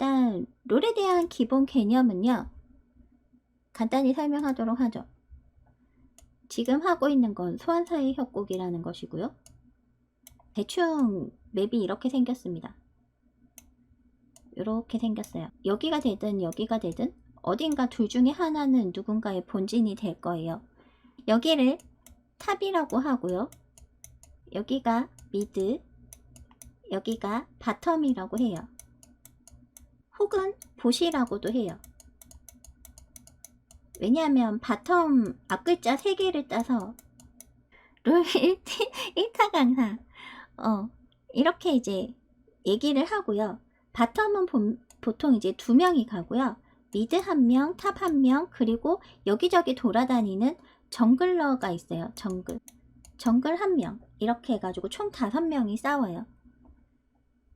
일단 롤에 대한 기본 개념은요. 간단히 설명하도록 하죠. 지금 하고 있는 건 소환사의 협곡이라는 것이고요. 대충 맵이 이렇게 생겼습니다. 이렇게 생겼어요. 여기가 되든 여기가 되든 어딘가 둘 중에 하나는 누군가의 본진이 될 거예요. 여기를 탑이라고 하고요. 여기가 미드, 여기가 바텀이라고 해요. 혹은 보시라고도 해요. 왜냐하면 바텀 앞글자 3개를 따서 롤 1타 강사 어 이렇게 이제 얘기를 하고요. 바텀은 보, 보통 이제 두 명이 가고요. 미드 한 명, 탑 한 명, 그리고 여기저기 돌아다니는 정글러가 있어요. 정글. 정글 한 명. 이렇게 해가지고 총 다섯 명이 싸워요.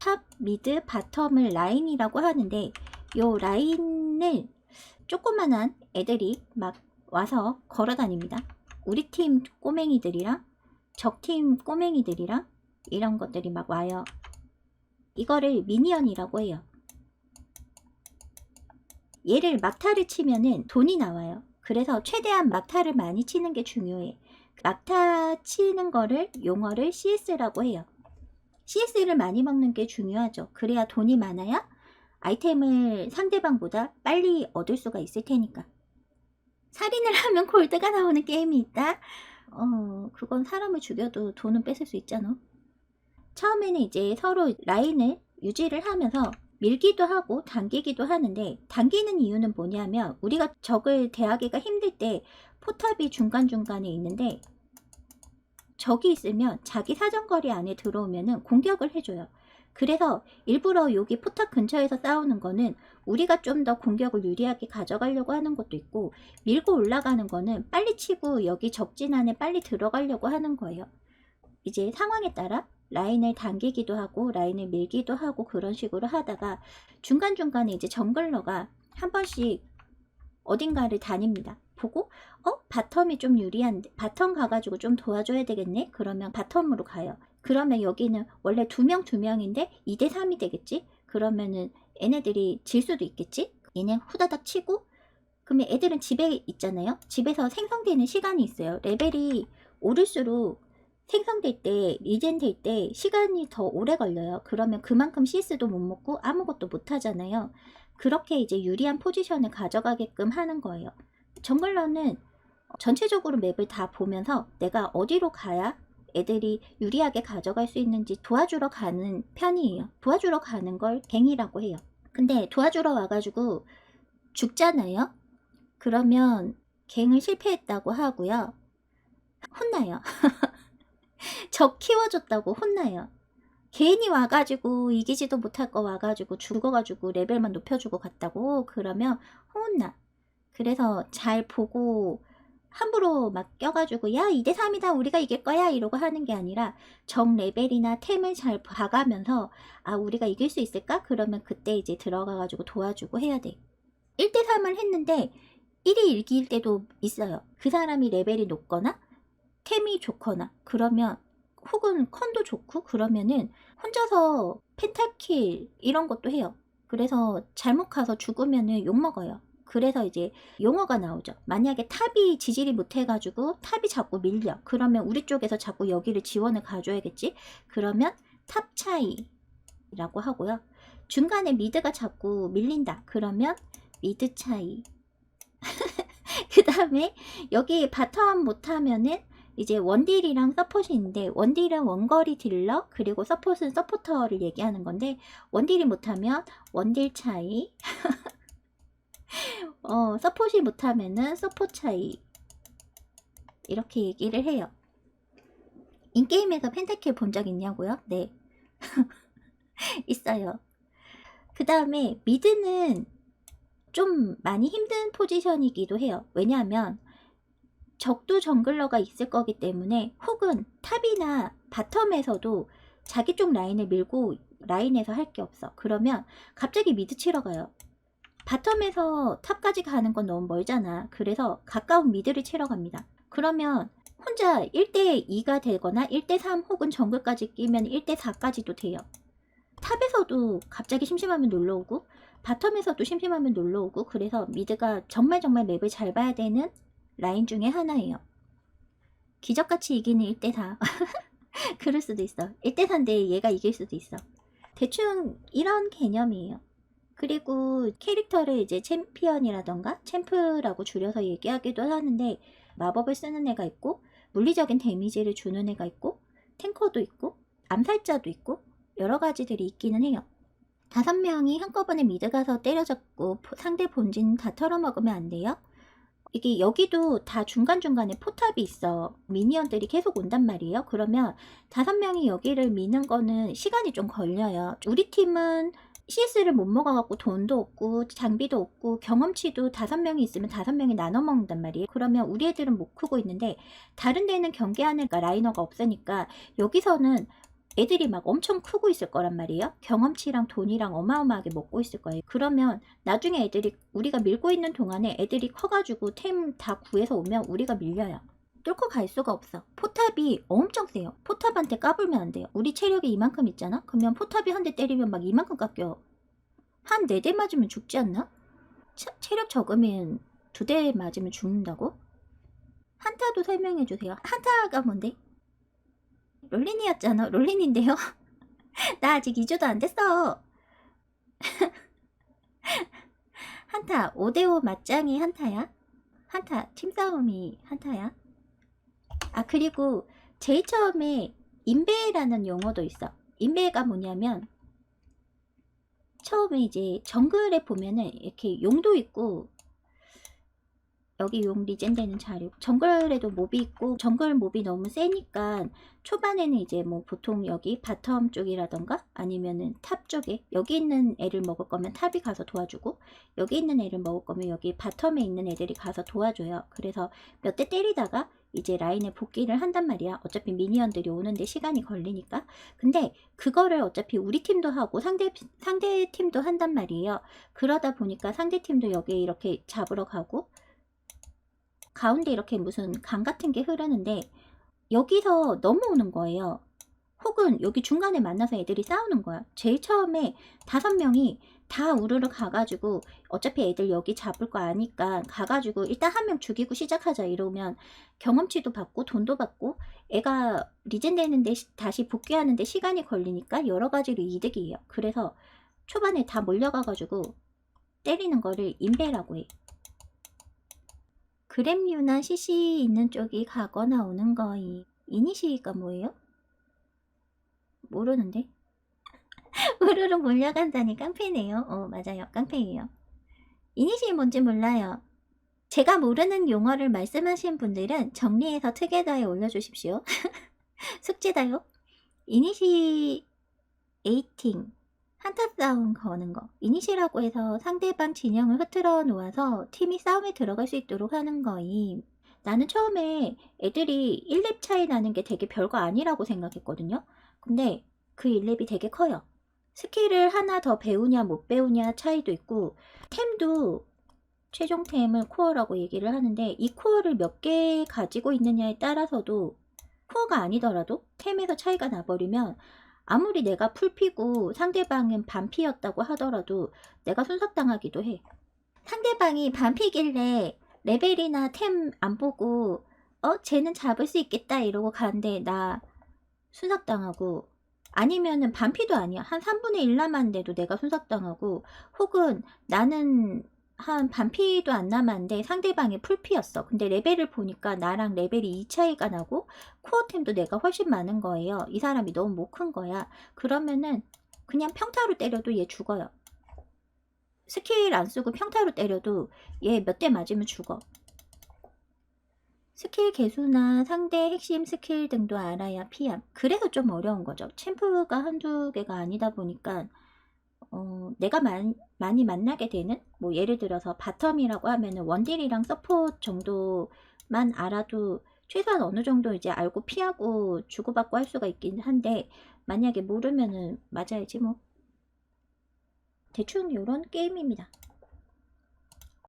탑, 미드, 바텀을 라인이라고 하는데 요 라인을 조그만한 애들이 막 와서 걸어 다닙니다. 우리 팀 꼬맹이들이랑 적팀 꼬맹이들이랑 이런 것들이 막 와요. 이거를 미니언이라고 해요. 얘를 막타를 치면은 돈이 나와요. 그래서 최대한 막타를 많이 치는 게 중요해. 막타 치는 거를 용어를 CS라고 해요. CS를 많이 먹는 게 중요하죠. 그래야 돈이 많아야 아이템을 상대방보다 빨리 얻을 수가 있을 테니까. 살인을 하면 골드가 나오는 게임이 있다? 어, 그건 사람을 죽여도 돈은 뺏을 수 있잖아. 처음에는 이제 서로 라인을 유지를 하면서 밀기도 하고 당기기도 하는데 당기는 이유는 뭐냐면 우리가 적을 대하기가 힘들 때 포탑이 중간중간에 있는데 적이 있으면 자기 사정거리 안에 들어오면은 공격을 해줘요. 그래서 일부러 여기 포탑 근처에서 싸우는 거는 우리가 좀 더 공격을 유리하게 가져가려고 하는 것도 있고 밀고 올라가는 거는 빨리 치고 여기 적진 안에 빨리 들어가려고 하는 거예요. 이제 상황에 따라 라인을 당기기도 하고 라인을 밀기도 하고 그런 식으로 하다가 중간중간에 이제 정글러가 한 번씩 어딘가를 다닙니다. 보고 어 바텀이 좀 유리한데 바텀 가가지고 좀 도와줘야 되겠네? 그러면 바텀으로 가요. 그러면 여기는 원래 두 명 두 명인데 2대 3이 되겠지? 그러면은 얘네들이 질 수도 있겠지? 얘네 후다닥 치고 그러면 애들은 집에 있잖아요? 집에서 생성되는 시간이 있어요. 레벨이 오를수록 생성될 때 리젠 될 때 시간이 더 오래 걸려요. 그러면 그만큼 CS도 못 먹고 아무것도 못 하잖아요. 그렇게 이제 유리한 포지션을 가져가게끔 하는 거예요 정글러는 전체적으로 맵을 다 보면서 내가 어디로 가야 애들이 유리하게 가져갈 수 있는지 도와주러 가는 편이에요. 도와주러 가는 걸 갱이라고 해요. 근데 도와주러 와가지고 죽잖아요? 그러면 갱을 실패했다고 하고요. 혼나요. 적 키워줬다고 혼나요. 괜히 와가지고 이기지도 못할 거 와가지고 죽어가지고 레벨만 높여주고 갔다고 그러면 혼나. 그래서 잘 보고 함부로 막 껴가지고 야 2대3이다. 우리가 이길 거야. 이러고 하는 게 아니라 정 레벨이나 템을 잘 봐가면서 아 우리가 이길 수 있을까? 그러면 그때 이제 들어가가지고 도와주고 해야 돼. 1대3을 했는데 1위 이길 때도 있어요. 그 사람이 레벨이 높거나 템이 좋거나 그러면 혹은 컨도 좋고 그러면은 혼자서 펜타킬 이런 것도 해요. 그래서 잘못 가서 죽으면은 욕먹어요 그래서 이제 용어가 나오죠. 만약에 탑이 지지를 못해가지고 탑이 자꾸 밀려. 그러면 우리 쪽에서 자꾸 여기를 지원을 가줘야겠지. 그러면 탑 차이라고 하고요. 중간에 미드가 자꾸 밀린다. 그러면 미드 차이. 그 다음에 여기 바텀 못하면은 이제 원딜이랑 서폿이 있는데 원딜은 원거리 딜러 그리고 서폿은 서포터를 얘기하는 건데 원딜이 못하면 원딜 차이 어, 서폿이 못하면은 서폿 차이. 이렇게 얘기를 해요. 인게임에서 펜타킬 본 적 있냐고요? 네. 있어요. 그 다음에 미드는 좀 많이 힘든 포지션이기도 해요. 왜냐하면 적도 정글러가 있을 거기 때문에 혹은 탑이나 바텀에서도 자기 쪽 라인을 밀고 라인에서 할 게 없어. 그러면 갑자기 미드 치러 가요. 바텀에서 탑까지 가는 건 너무 멀잖아. 그래서 가까운 미드를 채러 갑니다. 그러면 혼자 1대2가 되거나 1대3 혹은 정글까지 끼면 1대4까지도 돼요. 탑에서도 갑자기 심심하면 놀러오고 바텀에서도 심심하면 놀러 오고 그래서 미드가 정말 정말 맵을 잘 봐야 되는 라인 중에 하나예요. 기적같이 이기는 1대4. 그럴 수도 있어. 1대4인데 얘가 이길 수도 있어. 대충 이런 개념이에요. 그리고 캐릭터를 이제 챔피언이라던가 챔프라고 줄여서 얘기하기도 하는데 마법을 쓰는 애가 있고 물리적인 데미지를 주는 애가 있고 탱커도 있고 암살자도 있고 여러 가지들이 있기는 해요. 다섯 명이 한꺼번에 미드 가서 때려잡고 포- 상대 본진 다 털어먹으면 안 돼요. 이게 여기도 다 중간중간에 포탑이 있어. 미니언들이 계속 온단 말이에요. 그러면 다섯 명이 여기를 미는 거는 시간이 좀 걸려요. 우리 팀은 CS를 못 먹어갖고 돈도 없고 장비도 없고 경험치도 다섯 명이 있으면 다섯 명이 나눠 먹는단 말이에요. 그러면 우리 애들은 못 크고 있는데 다른 데는 경계하는 라이너가 없으니까 여기서는 애들이 막 엄청 크고 있을 거란 말이에요. 경험치랑 돈이랑 어마어마하게 먹고 있을 거예요. 그러면 나중에 애들이 우리가 밀고 있는 동안에 애들이 커가지고 템 다 구해서 오면 우리가 밀려요. 뚫고 갈 수가 없어. 포탑이 엄청 세요. 포탑한테 까불면 안 돼요. 우리 체력이 이만큼 있잖아? 그러면 포탑이 한 대 때리면 막 이만큼 깎여. 한 네 대 맞으면 죽지 않나? 체, 체력 적으면 두 대 맞으면 죽는다고? 한타도 설명해 주세요. 한타가 뭔데? 롤린이었잖아. 롤린인데요. 나 아직 2주도 안 됐어. 한타 5대5 맞짱이 한타야? 한타 팀싸움이 한타야? 아 그리고 제일 처음에 인베라는 용어도 있어. 인베가 뭐냐면 처음에 이제 정글에 보면은 이렇게 용도 있고 여기 용 리젠 되는 자료 정글에도 몹이 있고 정글 몹이 너무 세니까 초반에는 이제 뭐 보통 여기 바텀 쪽이라던가 아니면은 탑 쪽에 여기 있는 애를 먹을 거면 탑이 가서 도와주고 여기 있는 애를 먹을 거면 여기 바텀에 있는 애들이 가서 도와줘요. 그래서 몇 대 때리다가 이제 라인에 복귀를 한단 말이야. 어차피 미니언들이 오는데 시간이 걸리니까. 근데 그거를 어차피 우리 팀도 하고 상대 상대 팀도 한단 말이에요. 그러다 보니까 상대 팀도 여기 이렇게 잡으러 가고 가운데 이렇게 무슨 강 같은 게 흐르는데 여기서 넘어오는 거예요. 혹은 여기 중간에 만나서 애들이 싸우는 거야. 제일 처음에 다섯 명이 다 우르르 가가지고 어차피 애들 여기 잡을 거 아니까 가가지고 일단 한 명 죽이고 시작하자 이러면 경험치도 받고 돈도 받고 애가 리젠 되는데 시- 다시 복귀하는데 시간이 걸리니까 여러 가지로 이득이에요. 그래서 초반에 다 몰려가가지고 때리는 거를 인베라고 해. 그램류나 CC 있는 쪽이 가거나 오는 거이. 이니시가 뭐예요? 모르는데? 우르르 몰려간다니 깡패네요. 어, 맞아요. 깡패예요. 이니시 뭔지 몰라요. 제가 모르는 용어를 말씀하신 분들은 정리해서 특에다에 올려주십시오. 숙제다요. 이니시 에이팅 한타 싸움 거는 거. 이니시라고 해서 상대방 진영을 흐트러 놓아서 팀이 싸움에 들어갈 수 있도록 하는 거임. 나는 처음에 애들이 1렙 차이 나는 게 되게 별거 아니라고 생각했거든요. 근데 그 1렙이 되게 커요. 스킬을 하나 더 배우냐 못 배우냐 차이도 있고 템도 최종템을 코어라고 얘기를 하는데 이 코어를 몇 개 가지고 있느냐에 따라서도 코어가 아니더라도 템에서 차이가 나버리면 아무리 내가 풀피고 상대방은 반피였다고 하더라도 내가 순삭당하기도 해. 상대방이 반피길래 레벨이나 템 안 보고 어 쟤는 잡을 수 있겠다 이러고 가는데 나 순삭당하고 아니면은 반피도 아니야. 한 3분의 1 남았는데도 내가 순삭당하고 혹은 나는 한 반피도 안 남았는데 상대방이 풀피였어. 근데 레벨을 보니까 나랑 레벨이 2 차이가 나고 코어템도 내가 훨씬 많은 거예요. 이 사람이 너무 못 큰 거야. 그러면은 그냥 평타로 때려도 얘 죽어요. 스킬 안 쓰고 평타로 때려도 얘 몇 대 맞으면 죽어. 스킬 개수나 상대 핵심 스킬 등도 알아야 피함. 그래서 좀 어려운 거죠. 챔프가 한두 개가 아니다 보니까 어, 내가 많, 많이 만나게 되는 뭐 예를 들어서 바텀이라고 하면은 원딜이랑 서포트 정도만 알아도 최소한 어느 정도 이제 알고 피하고 주고받고 할 수가 있긴 한데 만약에 모르면은 맞아야지 뭐 대충 요런 게임입니다.